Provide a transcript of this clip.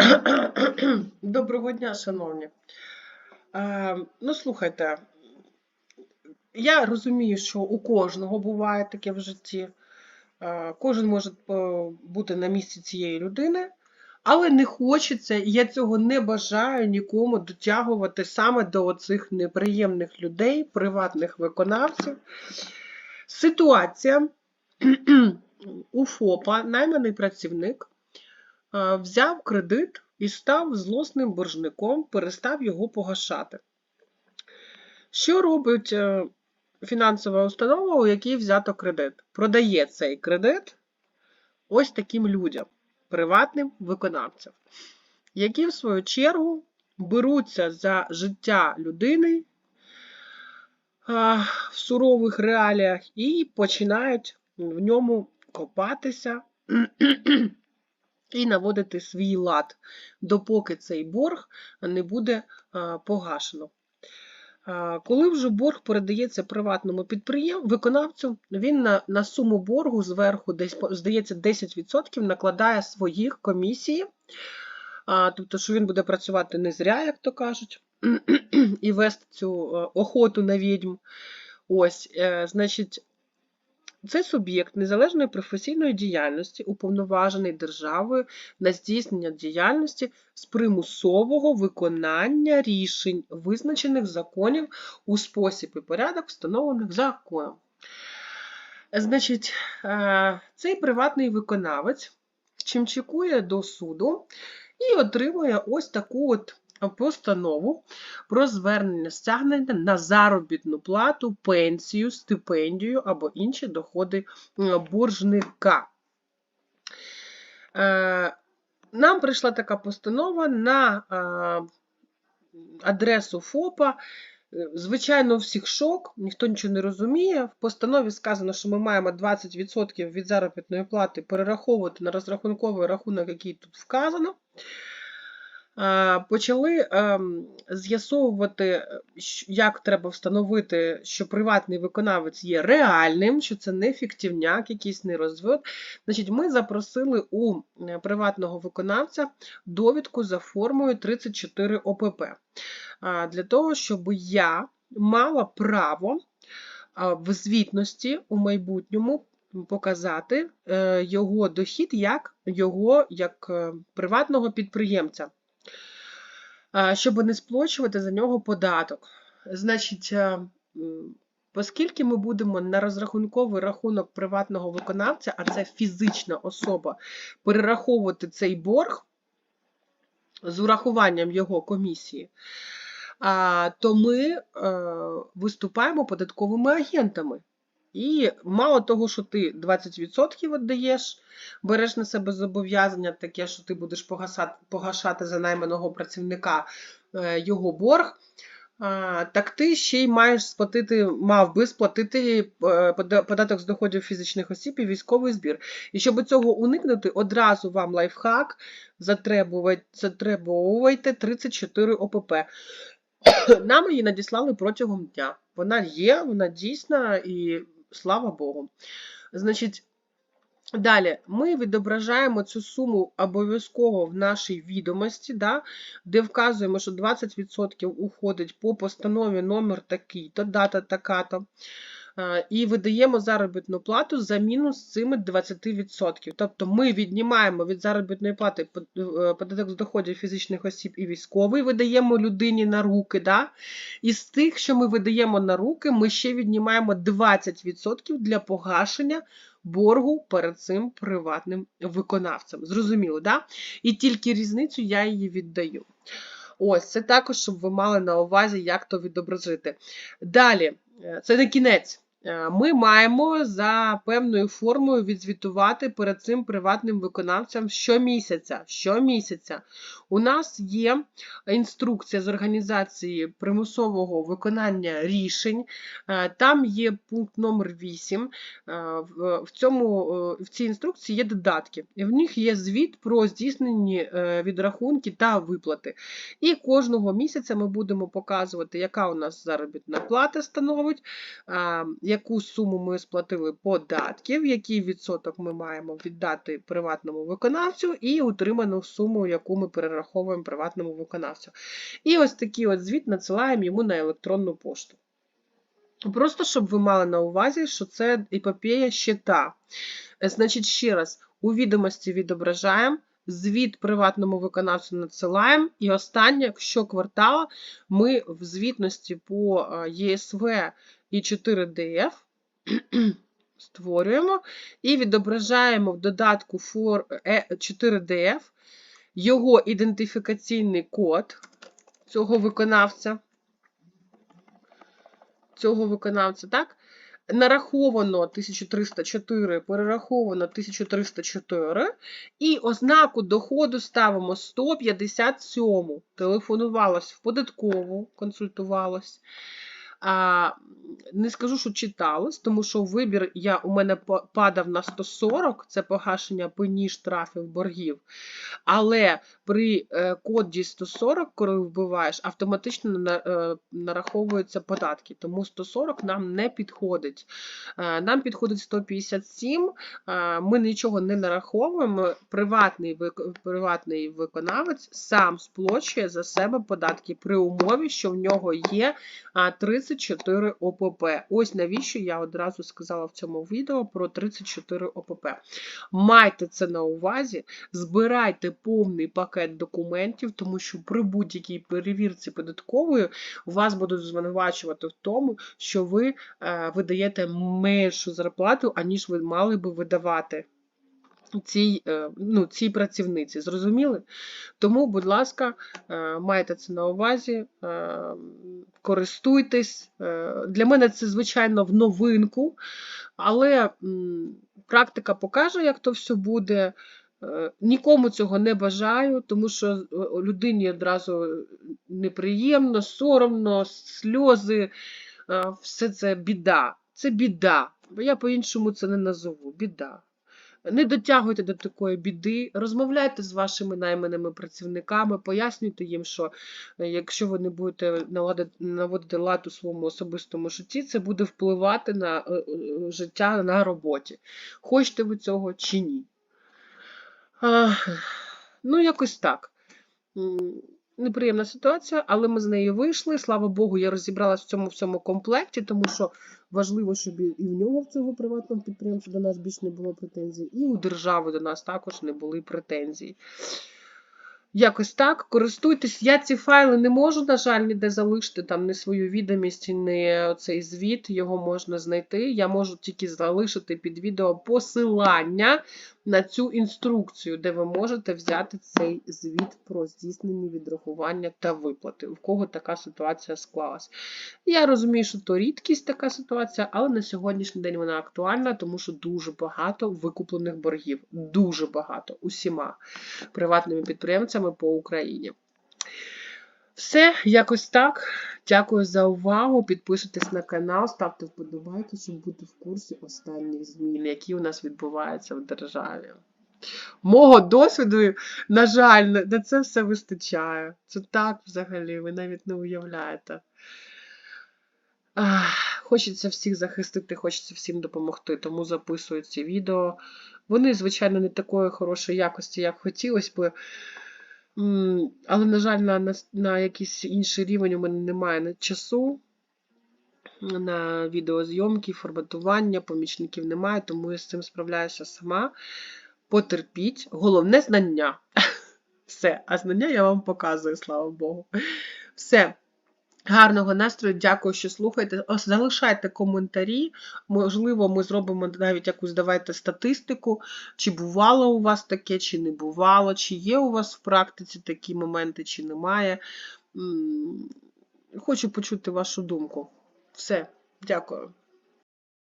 Доброго дня, шановні. Е, ну, слухайте, я розумію, що у кожного буває таке в житті. Е, кожен може е, бути на місці цієї людини, але не хочеться, і я цього не бажаю нікому дотягувати саме до оцих неприємних людей, приватних виконавців. Ситуація у ФОПа, найманий працівник, взяв кредит і став злосним боржником, перестав його погашати. Що робить е, фінансова установа, у якій взято кредит? Продає цей кредит ось таким людям, приватним виконавцям, які, в свою чергу, беруться за життя людини в сурових реаліях і починають в ньому копатися і наводити свій лад, допоки цей борг не буде погашено. Коли вже борг передається приватному підприємцю, виконавцю, він на, на суму боргу зверху, десь, здається, 10% накладає своїх комісії, тобто, що він буде працювати не зря, як то кажуть, і вести цю е, охоту на відьм. Ось, е, значить, це суб'єкт незалежної професійної діяльності, уповноважений державою на здійснення діяльності з примусового виконання рішень, визначених законів у спосіб і порядок, встановлених законом. Значить, е, цей приватний виконавець чимчикує до суду і отримує ось таку от постанову про звернення стягнення на заробітну плату, пенсію, стипендію або інші доходи е, боржника. Е, Нам прийшла така постанова на е, адресу ФОПа. Звичайно, у всіх шок, ніхто нічого не розуміє. В постанові сказано, що ми маємо 20% від заробітної плати перераховувати на розрахунковий рахунок, який тут вказано. Е, Почали ем, з'ясовувати, е, як треба встановити, що приватний виконавець є реальним, що це не фіктивняк, якийсь не розвод. Значить, ми запросили у е, приватного виконавця довідку за формою 34 ОПП для того, щоб я мала право в звітності у майбутньому показати е, його дохід як його як е, приватного підприємця, щоб не сплачувати за нього податок. Значить, е, Оскільки ми будемо на розрахунковий рахунок приватного виконавця, а це фізична особа, перераховувати цей борг з урахуванням його комісії, то ми е, виступаємо податковими агентами. І мало того, що ти 20% віддаєш, береш на себе зобов'язання таке, що ти будеш погасати, погашати за найманого працівника е, його борг, так ти ще й маєш сплатити, мав би сплатити е, податок з доходів фізичних осіб і військовий збір. І щоб цього уникнути, одразу вам лайфхак, затребовуйте 34 ОПП. Нам її надіслали протягом дня. Вона є, вона дійсна і слава Богу. Значить, далі ми відображаємо цю суму обов'язково в нашій відомості, да, де вказуємо, що 20% уходить по постанові номер такий-то, дата така-то. Е, І видаємо заробітну плату за мінус цими 20%. Тобто ми віднімаємо від заробітної плати е, податок з доходів фізичних осіб і військовий, видаємо людині на руки. Да? І з тих, що ми видаємо на руки, ми ще віднімаємо 20% для погашення боргу перед цим приватним виконавцем. Зрозуміло, да? І тільки різницю я її віддаю. Ось, це також, щоб ви мали на увазі, як то відобразити. Далі, е, це не кінець. Е, Ми маємо за певною формою відзвітувати перед цим приватним виконавцям щомісяця. Щомісяця. У нас є інструкція з організації примусового виконання рішень. Е, Там є пункт номер 8. Е, В цьому, в цій інструкції є додатки. І в них є звіт про здійснені відрахунки та виплати. І кожного місяця ми будемо показувати, яка у нас заробітна плата становить, яку суму ми сплатили податків, який відсоток ми маємо віддати приватному виконавцю, і утриману суму, яку ми перераховуємо приватному виконавцю. І ось такий от звіт надсилаємо йому на електронну пошту. Просто щоб ви мали на увазі, що це епопея щита. Значить, ще раз, у відомості відображаємо, звіт приватному виконавцю надсилаємо, і останнє, щоквартала ми в звітності по е, ЄСВ і 4DF створюємо і відображаємо в додатку е, 4DF його ідентифікаційний код цього виконавця. Цього виконавця, так? Нараховано 1304, перераховано 1304, і ознаку доходу ставимо 157. Телефонувалось в податкову, консультувалось. Не скажу, що читалось, тому що вибір я, у мене падав на 140, це погашення пені штрафів боргів. Але при е, коді 140, коли вбиваєш, автоматично е, нараховуються податки. Тому 140 нам не підходить. Е, Нам підходить 157, е, ми нічого не нараховуємо. Приватний, приватний виконавець сам сплачує за себе податки при умові, що в нього є а, 34 ОПП. Ось навіщо я одразу сказала в цьому відео про 34 ОПП. Майте це на увазі, збирайте повний пакет документів, тому що при будь-якій перевірці податкової вас будуть звинувачувати в тому, що ви е, видаєте меншу зарплату, аніж ви мали би видавати. Цій, е, ну, цій працівниці, зрозуміли? Тому, будь ласка, е, майте це на увазі, е, користуйтесь. Для мене це, звичайно, в новинку, але практика покаже, як то все буде. Нікому цього не бажаю, тому що людині одразу неприємно, соромно, сльози, все це біда. Це біда. Я по-іншому це не назову. Біда. Не дотягуйте до такої біди, розмовляйте з вашими найманими працівниками, пояснюйте їм, що е, якщо ви не будете наводити лад у своєму особистому житті, це буде впливати на е, е, життя на роботі. Хочете ви цього чи ні? Ну, якось так. Неприємна ситуація, але ми з неї вийшли. Слава Богу, я розібралась в цьому всьому комплекті, тому що важливо, щоб і в нього в цього приватного підприємства до нас більше не було претензій, і у держави до нас також не були претензій. Якось так, користуйтесь. Я ці файли не можу, на жаль, ніде залишити, там не свою відомість, не цей звіт, його можна знайти. Я можу тільки залишити під відео посилання на цю інструкцію, де ви можете взяти цей звіт про здійснені відрахування та виплати, у кого така ситуація склалась. Я розумію, що то рідкість така ситуація, але на сьогоднішній день вона актуальна, тому що дуже багато викуплених боргів. Дуже багато усіма приватними підприємцями по Україні. Все, якось так. Дякую за увагу. Підписуйтесь на канал, ставте вподобайки, щоб бути в курсі останніх змін, які у нас відбуваються в державі. Мого досвіду, на жаль, на це все вистачає. Це так взагалі, ви навіть не уявляєте. Хочеться всіх захистити, хочеться всім допомогти, тому записую ці відео. Вони, звичайно, не такої хорошої якості, як хотілося би. Але, на жаль, на, на, на якийсь інший рівень у мене немає часу. На відеозйомки, форматування, помічників немає, тому я з цим справляюся сама. Потерпіть. Головне знання. Все, а знання я вам показую, слава Богу. Все. Гарного настрою, дякую, що слухаєте. Залишайте коментарі. Можливо, ми зробимо навіть якусь давайте статистику, чи бувало у вас таке, чи не бувало, чи є у вас в практиці такі моменти, чи немає. Хочу почути вашу думку. Все, дякую.